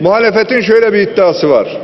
Muhalefetin şöyle bir iddiası var.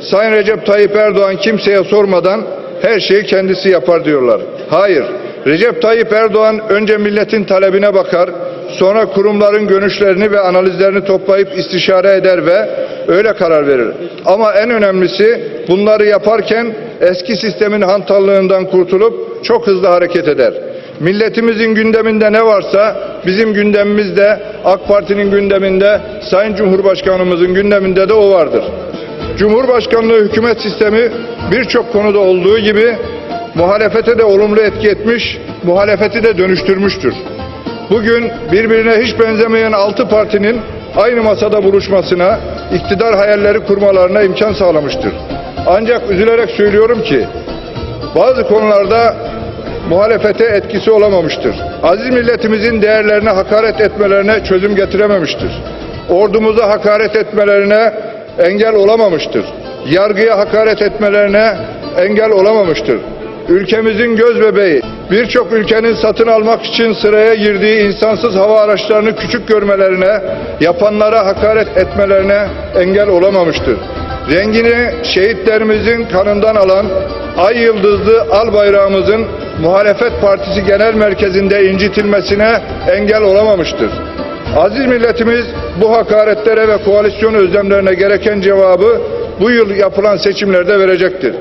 Sayın Recep Tayyip Erdoğan kimseye sormadan her şeyi kendisi yapar diyorlar. Hayır. Recep Tayyip Erdoğan önce milletin talebine bakar, sonra kurumların görüşlerini ve analizlerini toplayıp istişare eder ve öyle karar verir. Ama en önemlisi bunları yaparken eski sistemin hantallığından kurtulup çok hızlı hareket eder. Milletimizin gündeminde ne varsa bizim gündemimizde, AK Parti'nin gündeminde, Sayın Cumhurbaşkanımızın gündeminde de o vardır. Cumhurbaşkanlığı hükümet sistemi birçok konuda olduğu gibi muhalefete de olumlu etki etmiş, muhalefeti de dönüştürmüştür. Bugün birbirine hiç benzemeyen altı partinin aynı masada buluşmasına, iktidar hayalleri kurmalarına imkan sağlamıştır. Ancak üzülerek söylüyorum ki bazı konularda muhalefete etkisi olamamıştır. Aziz milletimizin değerlerine hakaret etmelerine çözüm getirememiştir. Ordumuza hakaret etmelerine engel olamamıştır. Yargıya hakaret etmelerine engel olamamıştır. Ülkemizin göz bebeği, birçok ülkenin satın almak için sıraya girdiği insansız hava araçlarını küçük görmelerine, yapanlara hakaret etmelerine engel olamamıştır. Rengini şehitlerimizin kanından alan ay yıldızlı al bayrağımızın muhalefet partisi genel merkezinde incitilmesine engel olamamıştır. Aziz milletimiz bu hakaretlere ve koalisyon özlemlerine gereken cevabı bu yıl yapılan seçimlerde verecektir.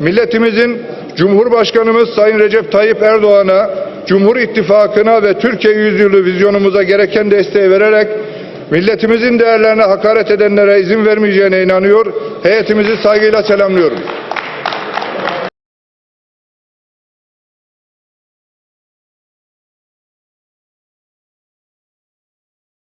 Milletimizin Cumhurbaşkanımız Sayın Recep Tayyip Erdoğan'a, Cumhur İttifakı'na ve Türkiye yüzyılı vizyonumuza gereken desteği vererek milletimizin değerlerine hakaret edenlere izin vermeyeceğine inanıyor. Heyetimizi saygıyla selamlıyorum.